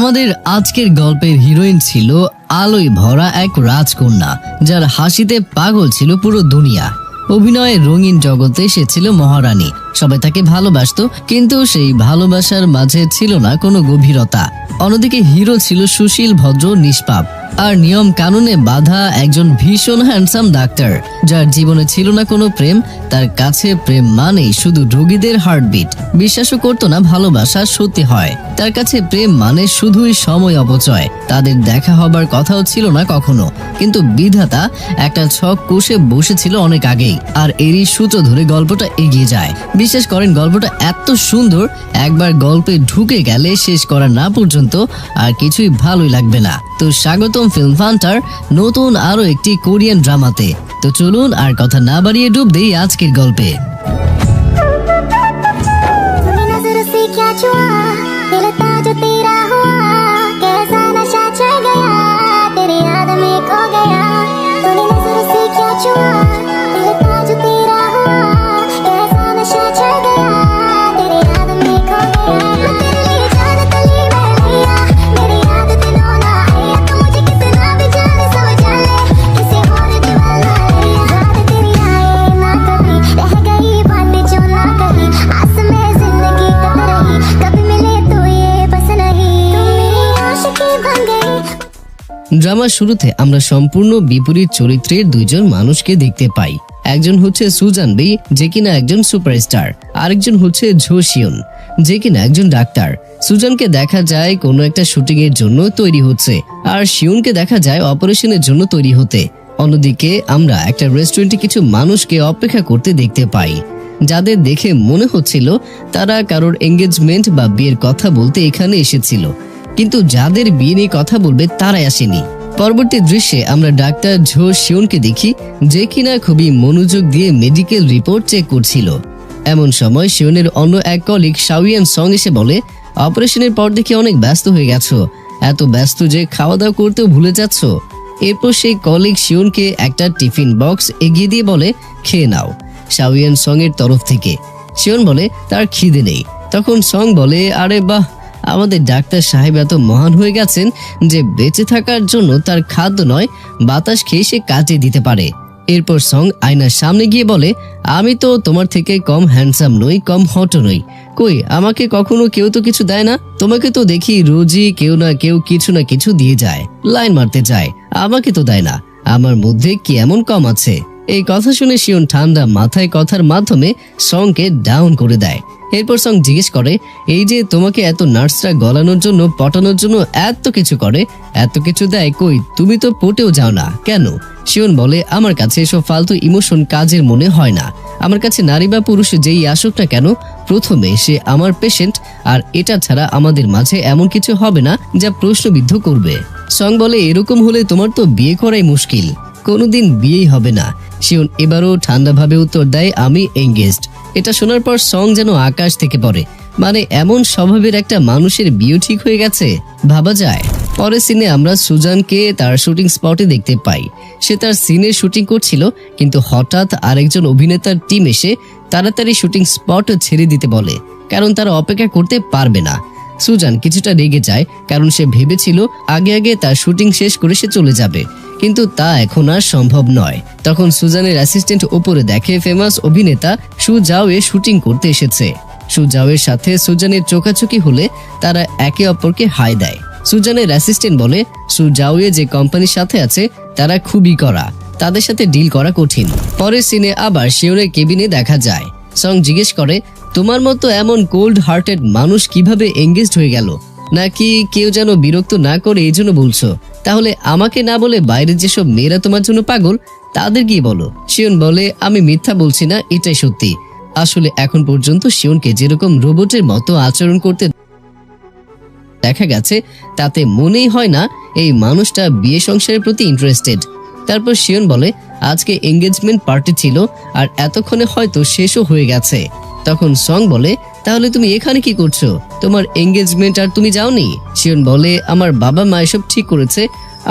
আমাদের আজকের গল্পের হিরোইন ছিল আলোয় ভরা এক রাজকন্যা, যার হাসিতে পাগল ছিল পুরো দুনিয়া। অভিনয়ের রঙিন জগতে সে ছিল মহারানী। সবাই তাকে ভালোবাসতো, কিন্তু সেই ভালোবাসার মাঝে ছিল না কোনো গভীরতা। অন্যদিকে হিরো ছিল সুশীল, ভদ্র, নিষ্পাপ। আর নিয়ম কানুনে বাধা একজন ভীষণ হ্যান্ডসাম ডাক্তার যার জীবনে ছিল না কোনো প্রেম, তার কাছে প্রেম মানেই শুধু রোগীদের হার্টবিট বিশ্বাসও করতো না ভালোবাসা সত্যি হয়। তার কাছে প্রেম মানে শুধুই সময় অপচয়। তাদের দেখা হবার কথাও ছিল না কখনো। কিন্তু বিধাতা একটা ছক কষে বসেছিল অনেক আগেই, আর এরই সূত্র ধরে গল্পটা এগিয়ে যায়। বিশ্বাস করেন, গল্পটা এত সুন্দর, একবার গল্পে ঢুকে গেলে শেষ করা না পর্যন্ত আর কিছুই ভালোই লাগবে না। তো স্বাগতম ফিল্ম ফান্টার, নতুন আরও একটি কোরিয়ান ড্রামাতে। তো চলুন আর কথা না বাড়িয়ে ডুব দিই আজকের গল্পে। ড্রামার শুরুতে আমরা সম্পূর্ণ বিপরীত চরিত্রের দুইজন মানুষকে দেখতে পাই। একজন হচ্ছে সুজান বি, যে কিনা একজন সুপারস্টার। আরেকজন হচ্ছে ঝোশিয়ন যে কিনা একজন ডাক্তার। সুজানকে দেখা যায় কোনো একটা শুটিং এর জন্য তৈরি হচ্ছে, আর শিউনকে দেখা যায় অপারেশনের জন্য তৈরি হতে। অন্যদিকে আমরা একটা রেস্টুরেন্টে কিছু মানুষকে অপেক্ষা করতে দেখতে পাই। যাদের দেখে মনে হচ্ছিল তারা কারোর এঙ্গেজমেন্ট বা বিয়ের কথা বলতে এখানে এসেছিল। কিন্তু যাদের বিয়ে নিয়ে কথা বলবে তারাই আসেনি। পরবর্তী দৃশ্যে আমরা ডাক্তার ঝো শিওনকে দেখি, যে কিনা খুবই মনোযোগ দিয়ে মেডিকেল রিপোর্ট চেক করছিল। এমন সময় শিওনের অন্য এক কলিগ শাওয়ান সং এসে বলে, অপারেশনের পর দেখে অনেক ব্যস্ত হয়ে গেছো। এত ব্যস্ত যে খাওয়া দাওয়া করতেও ভুলে যাচ্ছ? এরপর সেই কলিগ শিওনকে একটা টিফিন বক্স এগিয়ে দিয়ে বলে, খেয়ে নাও। শাওয়ান সং এর তরফ থেকে। শিওন বলে, তার খিদে নেই। তখন সং বলে, আরে বাহ আমাদের ডাক্তার সাহেব এত মহান হয়ে গেছেন যে বেঁচে থাকার জন্য তার খাদ্য নয়, বাতাস খেয়ে সে কাজে দিতে পারে। এরপর সং আয়নার সামনে গিয়ে বলে, আমি তো তোমার থেকে কম হ্যান্ডসাম নই, কম হট নই। কই, আমাকে কখনো কেউ তো কিছু দেয় না? তোমাকে তো দেখি রোজই কেউ না কেউ কিছু না কিছু দিয়ে যায়, লাইন মারতে যায়। আমাকে তো দেয় না। আমার মধ্যে কি এমন কম আছে? এই কথা শুনে শিওন ঠান্ডা মাথায় কথার মাধ্যমে সংকে ডাউন করে দেয়। এরপর সং জিজ্ঞেস করে, এই যে তোমাকে এত নার্সরা গলানোর জন্য, পটানোর জন্য এত কিছু করে, এত কিছু দেয় কই? তুমি তো পটেও যাও না। কেন? শিওন বলে, আমার কাছে এসব ফালতু ইমোশন কাজের মনে হয় না। আমার কাছে নারী বা পুরুষ যেই আসুক না কেন, প্রথমে সে আমার পেশেন্ট আর এটা ছাড়া আমাদের মাঝে এমন কিছু হবে না যা প্রশ্নবিদ্ধ করবে। সং বলে, এরকম হলে তোমার তো বিয়ে করাই মুশকিল। কোনোদিন বিয়েই হবে না। শিওন এবারও ঠান্ডাভাবে উত্তর দেয়, আমি এঙ্গেজড এটা শোনার পর সং যেন আকাশ থেকে পড়ে। মানে এমন স্বভাবের একটা মানুষের বিয়ে ঠিক হয়ে গেছে, ভাবা যায়। পরের সিনে আমরা সুজানকে তার শুটিং স্পটে দেখতে পাই। সে তার সিনের শুটিং করছিল, কিন্তু হঠাৎ আরেকজন অভিনেতার টিম এসে তাড়াতাড়ি শুটিং স্পট ছেড়ে দিতে বলে, কারণ তারা অপেক্ষা করতে পারবে না। সুজান কিছুটা রেগে যায়, কারণ সে ভেবেছিল আগে আগে তার শুটিং শেষ করে সে চলে যাবে। কিন্তু তা এখন আর সম্ভব নয়। তখন সুজানের অ্যাসিস্ট্যান্ট ওপরে দেখে ফেমাস অভিনেতা সু জাওয়ে শুটিং করতে এসেছে। সু জাওয়ের সাথে সুজানের চোখাচোখি হলে তারা একে অপরকে হাই দেয়। সুজানের অ্যাসিস্ট্যান্ট বলে সু জাওয়ে যে কোম্পানির সাথে আছে, তারা খুবই করা তাদের সাথে ডিল করা কঠিন। পরের সিনে আবার শিওরের কেবিনে দেখা যায়। সং জিজ্ঞেস করে, তোমার মতো এমন কোল্ড হার্টেড মানুষ কীভাবে এঙ্গেজড হয়ে গেল? নাকি কেউ যেন বিরক্ত না করে এই জন্য বলছো? তাহলে আমাকে না বলে বাইরের যেসব মেয়েরা তোমার জন্য পাগল, তাদের গিয়ে বলো। শিওন বলে, আমি মিথ্যা বলছি না, এটাই সত্যি। আসলে এখন পর্যন্ত শিওনকে যেরকম রোবটের মতো আচরণ করতে দেখা গেছে, তাতে মনেই হয় না এই মানুষটা বিয়ে সংসারের প্রতি ইন্টারেস্টেড তারপর শিওন বলে, আজকে এঙ্গেজমেন্ট পার্টি ছিল, আর এতক্ষণে হয়তো শেষও হয়ে গেছে। তখন সং বলে তাহলে তুমি এখানে কি করছ? তোমার এঙ্গেজমেন্ট আর তুমি যাওনি? শিওন বলে, আমার বাবা মা এসব ঠিক করেছে,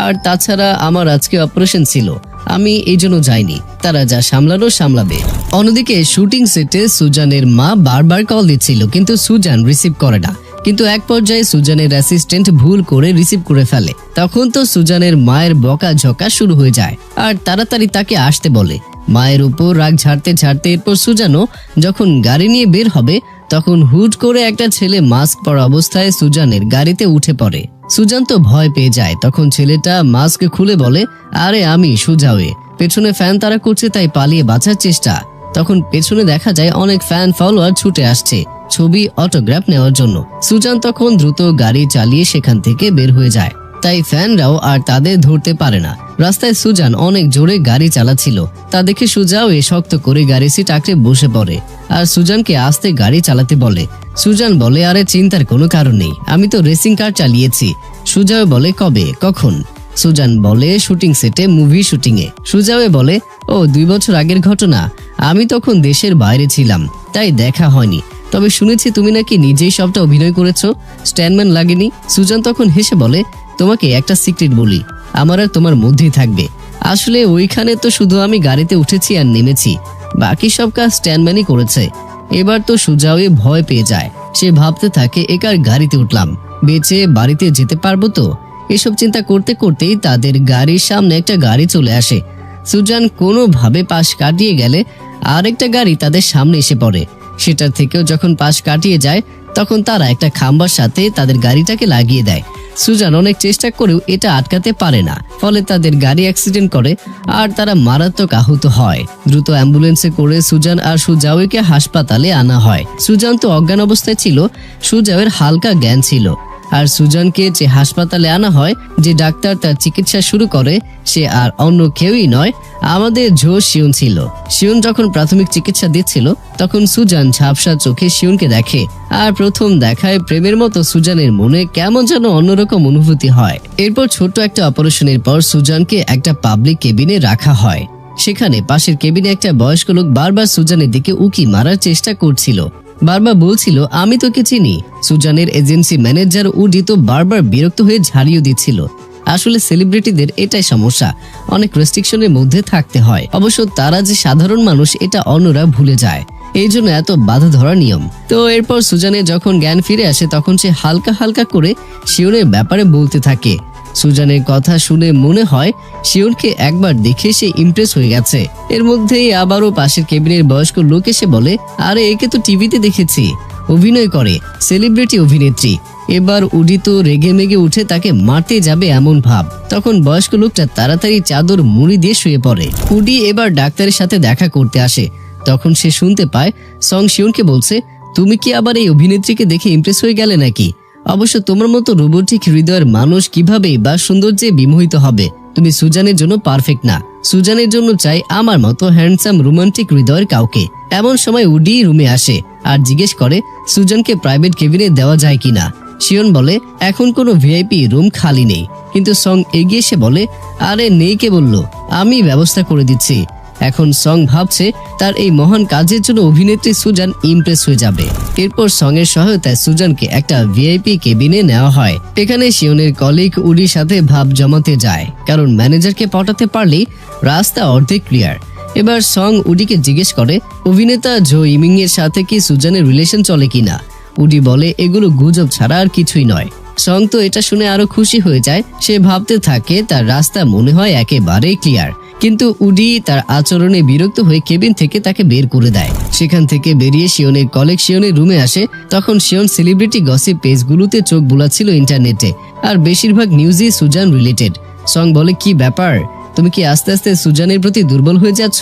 আর তাছাড়া আমার আজকে অপারেশন ছিল। আমি এই জন্য যাইনি। তারা যা সামলানো সামলাবে। অন্যদিকে শুটিং সেটে সুজানের মা বারবার কল দিচ্ছিল, কিন্তু সুজান রিসিভ করে না। কিন্তু এক পর্যায়ে সুজানের অ্যাসিস্ট্যান্ট ভুল করে রিসিভ করে ফেলে। তখন তো সুজানের মায়ের বকা ঝকা শুরু হয়ে যায়, আর তাড়াতাড়ি তাকে আসতে বলে। মায়ের উপর রাগ ঝাড়তে ঝাড়তে এরপর সুজানও যখন গাড়ি নিয়ে বের হবে তখন হুট করে একটা ছেলে মাস্ক পরা অবস্থায় সুজানের গাড়িতে উঠে পড়ে। সুজান তো ভয় পেয়ে যায়। তখন ছেলেটা মাস্ক খুলে বলে, আরে আমি সুজাওয়ে। পেছনে ফ্যান তারা করছে, তাই পালিয়ে বাঁচার চেষ্টা। তখন পেছনে দেখা যায় অনেক ফ্যান ফলোয়ার ছুটে আসছে, ছবি অটোগ্রাফ নেওয়ার জন্য। সুজান তখন দ্রুত গাড়ি চালিয়ে সেখান থেকে বের হয়ে যায়। তাই ফ্যানরাও আর তাদের ধরতে পারে না। রাস্তায় সুজান অনেক জোরে গাড়ি চালাচ্ছিল। তা দেখে সুজাও এ শক্ত করে গাড়ি সিট আঁকড়ে বসে পড়ে। আর সুজানকে আস্তে গাড়ি চালাতে বলে। সুজান বলে, আরে, চিন্তার কোনো কারণ নেই। আমি তো রেসিং কার চালিয়েছি। সুজাও বলে, কবে? কখন? সুজান বলে, শুটিং সেটে মুভি শুটিং এ সুজাওয়ে বলে, ও, দুই বছর আগের ঘটনা। আমি তখন দেশের বাইরে ছিলাম, তাই দেখা হয়নি। তবে শুনেছি তুমি নাকি নিজেই সবটা অভিনয় করেছ। স্ট্যান্ডম্যান লাগেনি। সুজান তখন হেসে বলে তোমাকে একটা সিক্রেট বলি। আমার আর তোমার মধ্যেই থাকবে। আসলে ওইখানে তো শুধু আমি গাড়িতে উঠেছি আর নেমেছি। বাকি সব কাজ স্ট্যান্ডম্যানই করেছে। এবার তো সুজাওয়ে ভয় পেয়ে যায়। সে ভাবতে থাকে একার গাড়িতে উঠলাম। বেঁচে বাড়িতে যেতে পারব তো? এসব চিন্তা করতে করতেই তাদের গাড়ির সামনে একটা গাড়ি চলে আসে। সুজান কোনোভাবে পাশ কাটিয়ে গেলে আরেকটা গাড়ি তাদের সামনে এসে পড়ে। সেটার থেকেও যখন পাশ কাটিয়ে যায়, তখন তারা একটা খাম্বার সাথে তাদের গাড়িটাকে লাগিয়ে দেয়। সুজান অনেক চেষ্টা করেও এটা আটকাতে পারে না। ফলে তাদের গাড়ি অ্যাক্সিডেন্ট করে আর তারা মারাত্মক আহত হয়। দ্রুত অ্যাম্বুলেন্সে করে সুজান আর সুজাওয়েকে হাসপাতালে আনা হয়। সুজান তো অজ্ঞান অবস্থায় ছিল সুজাওয়ের হালকা জ্ঞান ছিল। আর সুজানকে যে হাসপাতালে আনা হয়, যে ডাক্তার তার চিকিৎসা শুরু করে, সে আর অন্য কেউই নয়, আমাদের ঝো শিউন ছিল। শিউন যখন প্রাথমিক চিকিৎসা দিচ্ছিল, তখন সুজান ঝাপসা চোখে শিউনকে দেখে আর প্রথম দেখায় প্রেমের মতো সুজানের মনে কেমন যেন অন্যরকম অনুভূতি হয়। এরপর ছোট্ট একটা অপারেশনের পর সুজানকে একটা পাবলিক কেবিনে রাখা হয়। সেখানে পাশের কেবিনে একটা বয়স্ক লোক বারবার সুজানের দিকে উকি মারার চেষ্টা করছিল। বারবার বলছিল, আমি তোকে চিনি। সুজানের এজেন্সি ম্যানেজার উডি তো বারবার বিরক্ত হয়ে ঝাড়িয়ে দিচ্ছিল। আসলে সেলিব্রিটিদের এটাই সমস্যা, অনেক রেস্ট্রিকশনের মধ্যে থাকতে হয়। অবশ্য তারা যে সাধারণ মানুষ, এটা অন্যরা ভুলে যায়। এই জন্য এত বাধা ধরা নিয়ম। তো এরপর সুজানের যখন জ্ঞান ফিরে আসে, তখন সে হালকা হালকা করে শিওরের ব্যাপারে বলতে থাকে। সুজানের কথা শুনে মনে হয় শিওনকে একবার দেখে সে ইমপ্রেস হয়ে গেছে। এর মধ্যেই আবারও পাশের কেবিনের বয়স্ক লোক এসে বলে, আরে, একে তো টিভিতে দেখেছি। অভিনয় করে সেলিব্রিটি অভিনেত্রী। এবার উডিত রেগে মেগে উঠে তাকে মারতে যাবে এমন ভাব। তখন বয়স্ক লোকটা তাড়াতাড়ি চাদর মুড়ি দিয়ে শুয়ে পড়ে। উডি এবার ডাক্তারের সাথে দেখা করতে আসে। তখন সে শুনতে পায়, সং শিউনকে বলছে, তুমি কি আবার এই অভিনেত্রীকে দেখে ইমপ্রেস হয়ে গেলে নাকি? অবশ্য তোমার মতো রোবোটিক হৃদয়ের মানুষ কীভাবে বা সৌন্দর্যে বিমোহিত হবে? তুমি সুজানের জন্য পারফেক্ট না। সুজানের জন্য চাই আমার মতো হ্যান্ডসাম রোমান্টিক হৃদয়ের কাউকে। এমন সময় উডি রুমে আসে আর জিজ্ঞেস করে, সুজানকে প্রাইভেট কেবিনে দেওয়া যায় কিনা? শিয়ন বলে, এখন কোনো ভিআইপি রুম খালি নেই। কিন্তু সং এগিয়ে এসে বলে, আরে নেই কে বলল, আমি ব্যবস্থা করে দিচ্ছি। এখন সং ভাবছে তার এই মহান কাজের জন্য অভিনেত্রী সুজান ইমপ্রেস হয়ে যাবে। এরপর সং এর সহায়তায় সুজানকে একটা ভিআইপি কেবিনে নেওয়া হয়। এখানে শিওনের কলিগ উডির সাথে ভাব জমাতে যায়। কারণ ম্যানেজারকে পটাতে পারলেই রাস্তা অর্ধেক ক্লিয়ার এবার সং উডিকে জিজ্ঞেস করে, অভিনেতা জো ইমিং এর সাথে কি সুজানের রিলেশন চলে কিনা? উডি বলে, এগুলো গুজব ছাড়া আর কিছুই নয়। সং তো এটা শুনে আরও খুশি হয়ে যায়। সে ভাবতে থাকে তার রাস্তা মনে হয় একেবারেই ক্লিয়ার কিন্তু উডি তার আচরণে বিরক্ত হয়ে কেবিন থেকে তাকে বের করে দেয়। সেখান থেকে বেরিয়ে শিওনের কলেক শিওনের রুমে আসে। তখন শিওন সেলিব্রিটি গসিপ পেজগুলোতে চোখ বুলাচ্ছিল ইন্টারনেটে আর বেশিরভাগ নিউজই সুজান রিলেটেড সং বলে, কি ব্যাপার? তুমি কি আস্তে আস্তে সুজানের প্রতি দুর্বল হয়ে যাচ্ছ?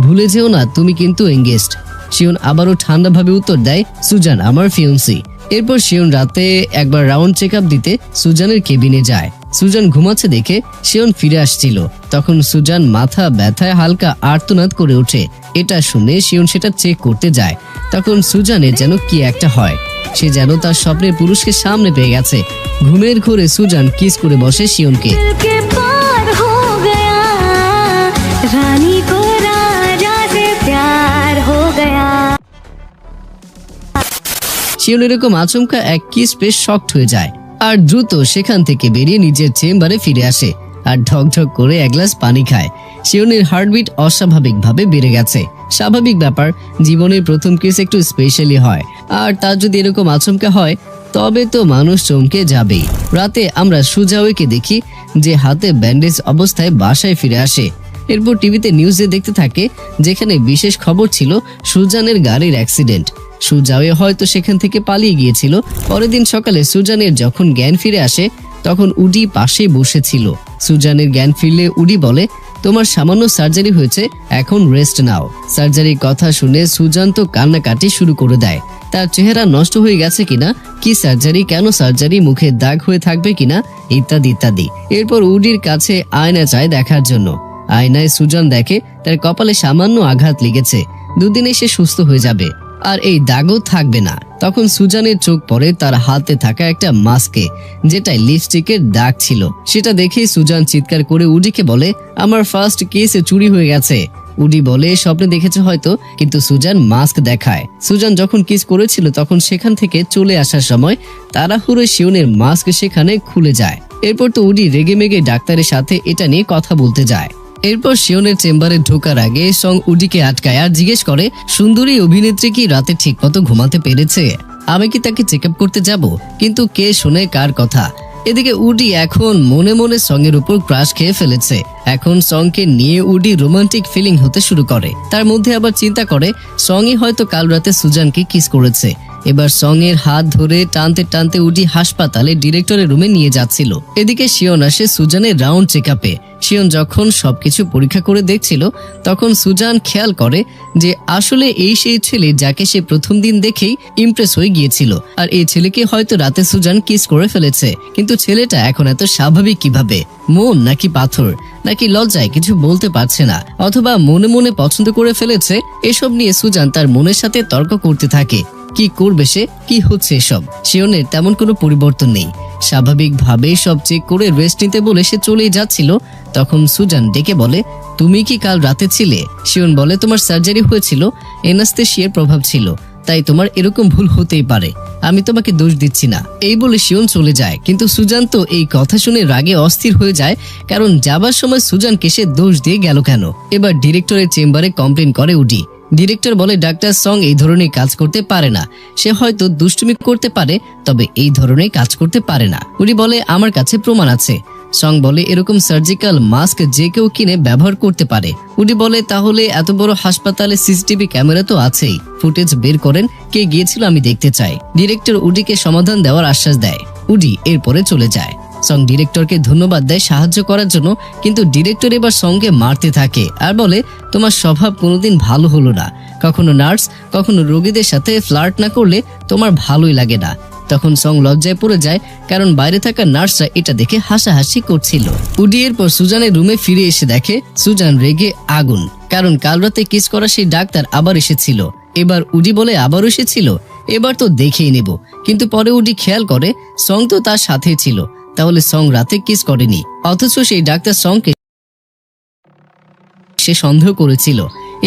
ভুলে যেও না, তুমি কিন্তু এঙ্গেজড শিওন আবারও ঠান্ডাভাবে উত্তর দেয়, সুজান, আমার ফিয়ন্সি এরপর শিওন রাতে একবার রাউন্ড চেক দিতে সুজানের কেবিনে যায়। সুজান ঘুমাচ্ছে দেখে শিওন ফিরে আসছিল। তখন সুজান মাথা ব্যথায় হালকা আর্তনাদ করে ওঠে। এটা শুনে শিওন সেটা চেক করতে যায়। তখন সুজানের যেন কি একটা হয়। সে যেন তার স্বপ্নের পুরুষকে সামনে পেয়ে গেছে। ঘুমের ঘোরে সুজান কিস করে বসে শিওনকে শিওন এরকম আচমকা এক কিস বেশ শক্ত হয়ে যায়। আর দ্রুত সেখান থেকে বেরিয়ে নিজের চেম্বারে ফিরে আসে আর ঢক ঢক করে এক গ্লাস পানি খায়। শিওনের হার্টবিট অস্বাভাবিকভাবে বেড়ে গেছে। স্বাভাবিক ব্যাপার, জীবনের প্রথম কিস একটু স্পেশালি হয়। আর তার যদি এরকম আচমকা হয়, তবে তো মানুষ চমকে যাবেই। রাতে আমরা সুজাওয়েকে দেখি যে হাতে ব্যান্ডেজ অবস্থায় বাসায় ফিরে আসে। এরপর টিভিতে নিউজে দেখতে থাকে, যেখানে বিশেষ খবর ছিল সুজানের গাড়ির অ্যাক্সিডেন্ট সুজাওয়ে হয়তো সেখান থেকে পালিয়ে গিয়েছিল। পরের দিন সকালে সুজানের যখন জ্ঞান ফিরে আসে, তখন উডি পাশে বসেছিল। সুজানের জ্ঞান ফিরলে উডি বলে, তোমার সামান্য সার্জারি হয়েছে, এখন রেস্ট নাও। সার্জারির কথা শুনে সুজান তো কান্নাকাটি শুরু করে দেয়। তার চেহারা নষ্ট হয়ে গেছে কিনা? কি সার্জারি? কেন সার্জারি? মুখে দাগ হয়ে থাকবে কিনা? ইত্যাদি ইত্যাদি। এরপর উডির কাছে আয়না চায় দেখার জন্য। আয়নায় সুজান দেখে, তার কপালে সামান্য আঘাত লেগেছে। দুদিনে সে সুস্থ হয়ে যাবে। আর এই দাগও থাকবে না। তখন সুজানের চোখ পড়ে তার হাতে থাকা একটা মাস্কে যেটাই লিপস্টিকের দাগ ছিল। সেটা দেখেই সুজান চিৎকার করে উডিকে বলে, আমার ফার্স্ট কেসে চুরি হয়ে গেছে। উডি বলে, স্বপ্নে দেখেছে হয়তো, কিন্তু সুজান মাস্ক দেখায়। সুজান যখন কিস করেছিল, তখন সেখান থেকে চলে আসার সময় তাড়াহুড়ো শিওনের মাস্ক সেখানে খুলে যায়। এরপর তো উডি রেগে মেগে ডাক্তারের সাথে এটা নিয়ে কথা বলতে যায়। এরপর শিওনের চেম্বারে ঢোকার আগে সং উডিকে আটকায় আর জিজ্ঞেস করে, সুন্দরী অভিনেত্রী কি রাতে ঠিকমতো ঘুমাতে পেরেছে? আমি কি তাকে চেক করতে যাব? কিন্তু কে শুনে কার কথা? এদিকে উডি এখন মনে মনে সঙ্গের উপর ক্রাশ খেয়ে ফেলেছে। এখন সঙ্গকে নিয়ে উডি রোমান্টিক ফিলিং হতে শুরু করে। তার মধ্যে আবার চিন্তা করে সঙ্গই হয়তো কাল রাতে সুজানকে কিস করেছে। এবার সঙ্গের হাত ধরে টানতে টানতে উডি হাসপাতালে ডিরেক্টরের রুমে নিয়ে যাচ্ছিল। এদিকে শিওন আসে সুজানের রাউন্ড চেক আপে শিওন যখন সবকিছু পরীক্ষা করে দেখছিল, তখন সুজান খেয়াল করে যে আসলে এই সেই ছেলে যাকে সে প্রথম দিন দেখেই ইমপ্রেস হয়ে গিয়েছিল। আর এই ছেলেকে হয়তো রাতে সুজান কিস করে ফেলেছে। কিন্তু ছেলেটা এখন এত স্বাভাবিক কীভাবে? মন নাকি পাথর? নাকি লজ্জায় কিছু বলতে পারছে না? অথবা মনে মনে পছন্দ করে ফেলেছে? এসব নিয়ে সুজান তার মনের সাথে তর্ক করতে থাকে। কি করবে সে? কি হচ্ছে এসব? শিওনের তেমন কোনো পরিবর্তন নেই। স্বাভাবিকভাবে সব চেক করে রেস্ট নিতে বলে সে চলেই যাচ্ছিল, তখন সুজান ডেকে বলে, তুমি কি কাল রাতে ছিলে? শিওন বলে, তোমার সার্জারি হয়েছিল এনাস্তেশিয়ার প্রভাব ছিল, তাই তোমার এরকম ভুল হতেই পারে। আমি তোমাকে দোষ দিচ্ছি না। এই বলে শিওন চলে যায়। কিন্তু সুজান তো এই কথা শুনে রাগে অস্থির হয়ে যায়, কারণ যাবার সময় সুজানকে সে দোষ দিয়ে গেল কেন? এবার ডিরেক্টরের চেম্বারে কমপ্লেন করে উডি। ডিরেক্টর বলে ডাক্তার সং এই ধরনের কাজ করতে পারে না। সে হয়তো দুষ্টুমি করতে পারে, তবে এই ধরনের কাজ করতে পারে না। উনি বলে, আমার কাছে প্রমাণ আছে। সং বলে, এরকম সার্জিক্যাল মাস্ক যে কেউ কিনে ব্যবহার করতে পারে। উনি বলে, তাহলে এত বড় হাসপাতালে সিসিটিভি ক্যামেরা তো আছেই। ফুটেজ বের করেন, কে গিয়েছিল আমি দেখতে চাই। ডিরেক্টর উডিকে সমাধান দেওয়ার আশ্বাস দেয়। উডি এরপরে চলে যায়। সং ডিরেক্টরকে ধন্যবাদ দেয়, সাহায্য করার জন্য, কিন্তু ডিরেক্টর এবার সঙ্গে মারতে থাকে আর বলে, তোমার স্বভাব কোনোদিন ভালো হলো না। কখনো নার্স, কখনো রোগীদের সাথে ফ্লার্ট না করলে তোমার ভালোই লাগে না। তখন সং লজ্জায় পড়ে যায়, কারণ বাইরে থাকা নার্সরা এটা দেখে হাসাহাসি করছিল। উডি এরপর সুজানের রুমে ফিরে এসে দেখে, সুজান রেগে আগুন, কারণ কাল রাতে কিস করা সেই ডাক্তার আবার এসেছিল। এবার উডি বলে আবার এসেছিল? এবার তো দেখেই নেব। কিন্তু পরে উডি খেয়াল করে, সং তো তার সাথে ছিল। তাহলে সং রাতে কিস করেনি। অথচ সেই ডাক্তার সংকে সে সন্দেহ করেছিল।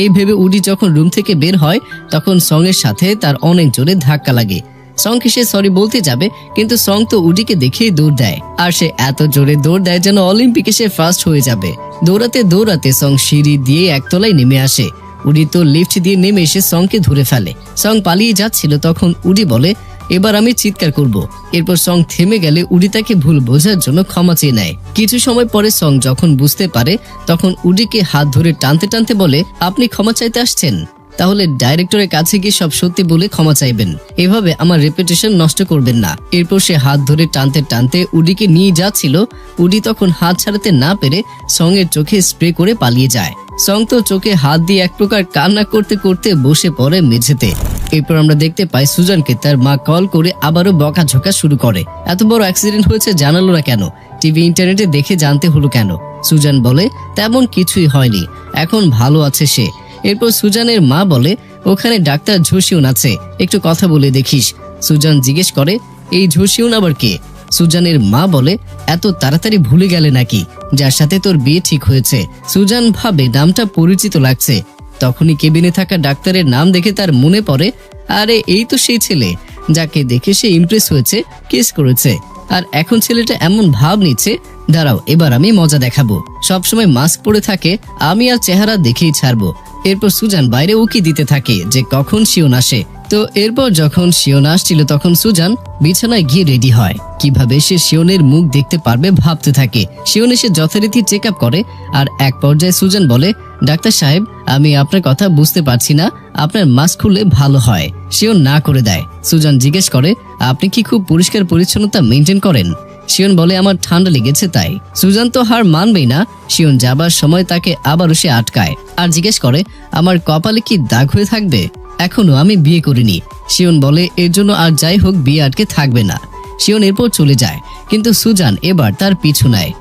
এই ভেবে উডি যখন রুম থেকে বের হয়, তখন সং এর সাথে তার অনেক জোরে ধাক্কা লাগে। সংকে সে সরি বলতে যাবে, কিন্তু সং তো উডিকে দেখেই দৌড় দেয়। আর সে এত জোরে দৌড় দেয় যেন অলিম্পিকে সে ফার্স্ট হয়ে যাবে। দৌড়াতে দৌড়াতে সং সিঁড়ি দিয়ে একতলায় নেমে আসে। উডি তো লিফট দিয়ে নেমে এসে সংকে ধরে ফেলে। সং পালিয়ে যাচ্ছিল, তখন উডি বলে এবার আমি চিৎকার করব। এরপর সং থেমে গেলে উডি তাকে ভুল বোঝার জন্য ক্ষমা চেয়ে নেয়। কিছু সময় পরে সং যখন বুঝতে পারে, তখন উডিকে হাত ধরে টানতে টানতে বলে, আপনি ক্ষমা চাইতে আসছেন। তাহলে ডাইরেক্টরের কাছে গিয়ে সব সত্যি বলে ক্ষমা চাইবেন। এভাবে আমার রেপুটেশন নষ্ট করবেন না। এরপর সে হাত ধরে টানতে টানতে উডিকে নিয়ে যাচ্ছিল। উডি তখন হাত ছাড়াতে না পেরে সঙ্গের চোখে স্প্রে করে পালিয়ে যায়। সং তো চোখে হাত দিয়ে এক প্রকার কান্না করতে করতে বসে পড়ে মেঝেতে। এরপর আমরা দেখতে পাই সুজানকে তার মা কল করে আবারও বকাঝকা শুরু করে। এত বড় অ্যাক্সিডেন্ট হয়েছে জানালো না কেন? টিভি ইন্টারনেটে দেখে জানতে হলো কেন? সুজান বলে, তেমন কিছুই হয়নি। এখন ভালো আছে সে। এরপর সুজানের মা বলে, ওখানে ডাক্তার ঝুসিউন আছে। একটু কথা বলে দেখিস। সুজান জিজ্ঞেস করে, এই ঝুসিউন আবার কে? সুজানের মা বলে, এত তাড়াতাড়ি ভুলে গেলে নাকি? যার সাথে তোর বিয়ে ঠিক হয়েছে। সুজান ভাবে, নামটা পরিচিত লাগছে। তখনই কেবিনে থাকা ডাক্তারের নাম দেখে তার মনে পড়ে, আরে, এই তো সেই ছেলে, যাকে দেখে সে ইমপ্রেস হয়েছে কেস করেছে। আর এখন ছেলেটা এমন ভাব নিচ্ছে, দাঁড়াও, এবার আমি মজা দেখাবো। সবসময় মাস্ক পরে থাকে, আমি আর চেহারা দেখেই ছাড়বো। এরপর সুজান বাইরে উকি দিতে থাকে যে কখন শিওন আসে। তো এরপর যখন শিওন আসছিল, তখন সুজান বিছানায় গিয়ে রেডি হয়। কীভাবে সে শিওনের মুখ দেখতে পারবে ভাবতে থাকে। শিওন এসে যথারীতি চেক আপ করে আর এক পর্যায়ে সুজান বলে, ডাক্তার সাহেব, আমি আপনার কথা বুঝতে পারছি না। আপনার মাস্ক খুললে ভালো হয়। শিওন না করে দেয়। সুজান জিজ্ঞেস করে, আপনি কি খুব পরিষ্কার পরিচ্ছন্নতা মেনটেন করেন? শিওন বলে, আমার ঠান্ডা লেগেছে তাই। সুজান তো হার মানবেই না। শিওন যাবার সময় তাকে আবারও সে আটকায়। আর জিজ্ঞেস করে, আমার কপালে কি দাগ হয়ে থাকবে? এখনও আমি বিয়ে করিনি। শিওন বলে, এর জন্য আর যাই হোক, বিয়ে আটকে থাকবে না। শিওন এরপর চলে যায়, কিন্তু সুজান এবার তার পিছু নেয়।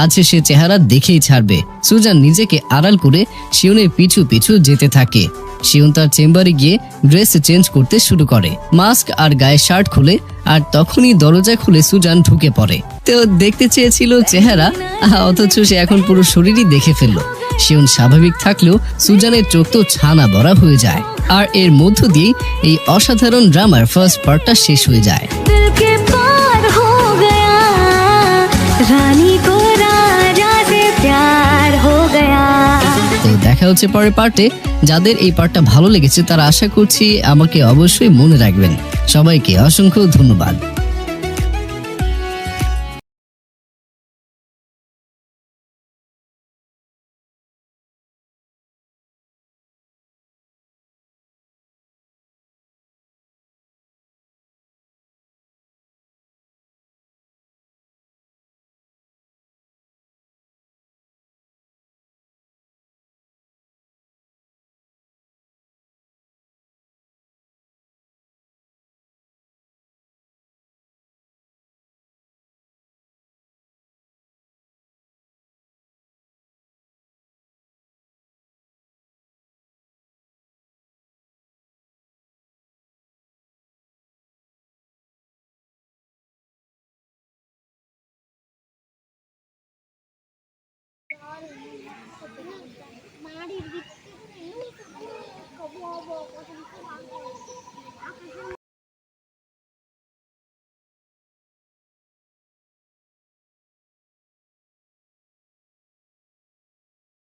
আজ সে চেহারা দেখেই ছাড়বে। সুজান নিজেকে আড়াল করে শিওনের পিছু পিছু যেতে থাকে। শিওন তার চেম্বারে গিয়ে ড্রেস চেঞ্জ করতে শুরু করে। মাস্ক আর গায়ে শার্ট খুলে, আর তখনই দরজা খুলে সুজান ঢুকে পড়ে। তো দেখতে চেয়েছিল চেহারা, অথচ সে এখন পুরো শরীরই দেখে ফেলল। শিউন স্বাভাবিক থাকলেও সুজানের চোখ তো ছানা ভরা হয়ে যায়। আর এর মধ্য দিয়ে এই অসাধারণ ড্রামার ফার্স্ট পার্টটা শেষ হয়ে যায়। দেখা হচ্ছে পরের পার্টে। যাদের এই পার্টটা ভালো লেগেছে তারা আশা করছি আমাকে অবশ্যই মনে রাখবেন। সবাইকে অসংখ্য ধন্যবাদ।